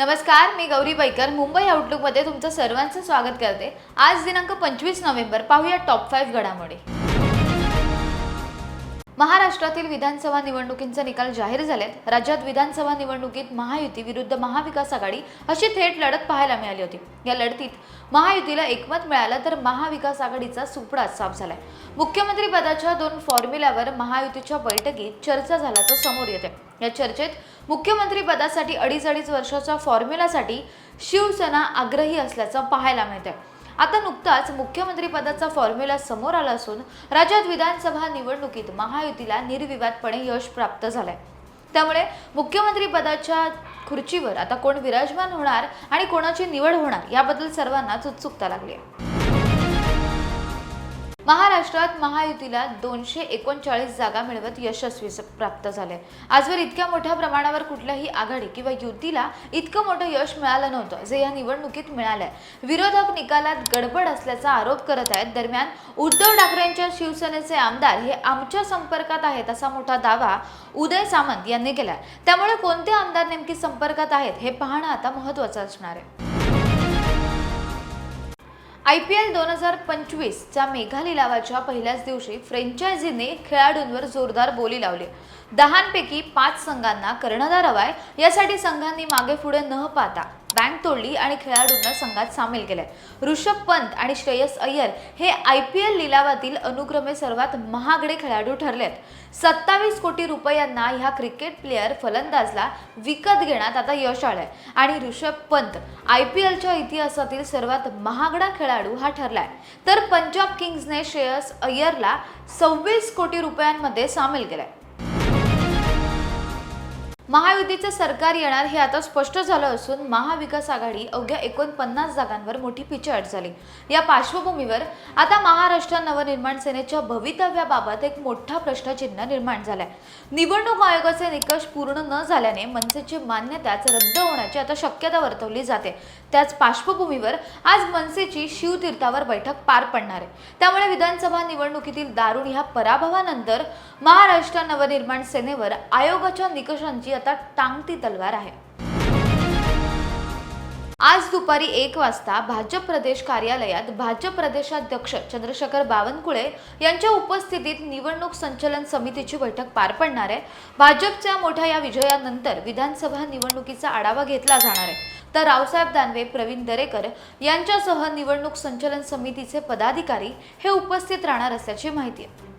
नमस्कार मी गौरी बैकर. मुंबई आउटलुकमध्ये तुमचं सर्वांचं स्वागत करते. आज दिनांक पंचवीस नोव्हेंबर. पाहूया टॉप फाईव्ह घडामोडी. महाराष्ट्रातील विधानसभा निवडणुकींचे निकाल जाहीर झालेत. राज्यात विधानसभा निवडणुकीत महायुती विरुद्ध महाविकास आघाडी अशी थेट लढत पाहायला मिळाली होती. या लढतीत महायुतीला एकमत मिळालं तर महाविकास आघाडीचा सुपडा साफ झालाय. मुख्यमंत्री पदाच्या दोन फॉर्म्युल्यावर महायुतीच्या बैठकीत चर्चा झाल्याचं समोर येते या चर्चेत मुख्यमंत्री पदासाठी अडीच अडीच वर्षाच्या फॉर्म्युलासाठी शिवसेना आग्रही असल्याचं पाहायला मिळतंय. आता नुकताच मुख्यमंत्री पदाचा फॉर्म्युला समोर आला असून राज्यात विधानसभा निवडणुकीत महायुतीला निर्विवादपणे यश प्राप्त झालंय. त्यामुळे मुख्यमंत्री पदाच्या खुर्चीवर आता कोण विराजमान होणार आणि कोणाची निवड होणार याबद्दल सर्वांनाच उत्सुकता लागली आहे. महाराष्ट्रात महायुतीला दोनशे एकोणचाळीस जागा मिळवत यशस्वी प्राप्त झाले. आजवर इतक्या मोठ्या प्रमाणावर कुठल्याही आघाडी किंवा युतीला इतकं मोठं यश मिळालं नव्हतं जे या निवडणुकीत मिळालंय. विरोधक निकालात गडबड असल्याचा आरोप करत आहेत. दरम्यान उद्धव ठाकरेंच्या शिवसेनेचे आमदार हे आमच्या संपर्कात आहेत असा मोठा दावा उदय सामंत यांनी केला त्यामुळे कोणते आमदार नेमकी संपर्कात आहेत हे पाहणं आता महत्त्वाचं असणार आहे. आय पी एल दोन हजार पंचवीसच्या मेघा लिलावाच्या पहिल्याच दिवशी फ्रेंचायझीने खेळाडूंवर जोरदार बोली लावली. दहांपैकी पाच संघांना कर्णधार हवाय यासाठी संघांनी मागे पुढे न पाहता बँक तोडली आणि खेळाडूंना संघात सामील केले. ऋषभ पंत आणि श्रेयस अय्यर हे आय पी एल लिलावातील अनुक्रमे सर्वात महागडे खेळाडू ठरलेत. सत्तावीस कोटी रुपयांना ह्या क्रिकेट प्लेअर फलंदाजला विकत घेण्यात आता यश आलंय. आणि ऋषभ पंत आय पी एलच्या इतिहासातील सर्वात महागडा खेळाडू हा ठरलाय. तर पंजाब किंग्सने श्रेयस अय्यरला सव्वीस कोटी रुपयांमध्ये सामील केलंय. महायुतीचे सरकार येणार हे आता स्पष्ट झालं असून महाविकास आघाडी अवघ्या एकोणपन्नास जागांवर मोठी पिछाड झाली. या पार्श्वभूमीवर आता महाराष्ट्र नवनिर्माण सेनेच्या भवितव्याबाबत एक मोठा प्रश्नचिन्ह निर्माण झालाय. निवडणूक आयोगाचे निकष पूर्ण न झाल्याने मनसेची मान्यताच रद्द होण्याची आता शक्यता वर्तवली जाते. त्याच पार्श्वभूमीवर आज मनसेची शिवतीर्थावर बैठक पार पडणार आहे. त्यामुळे विधानसभा निवडणुकीतील दारुण ह्या पराभवानंतर महाराष्ट्र नवनिर्माण सेनेवर आयोगाच्या निकषांची आता टांगती तलवार आहे. आज दुपारी एक वाजता भाजप प्रदेश कार्यालयात भाजप प्रदेशाध्यक्ष चंद्रशेखर बावनकुळे यांच्या उपस्थितीत निवडणूक संचलन समितीची बैठक पार पडणार आहे. भाजपच्या मोठ्या या विजयानंतर विधानसभा निवडणुकीचा आढावा घेतला जाणार आहे. तर रावसाहेब दानवे प्रवीण दरेकर यांच्यासह निवडणूक संचलन समितीचे पदाधिकारी हे उपस्थित राहणार असल्याची माहिती आहे.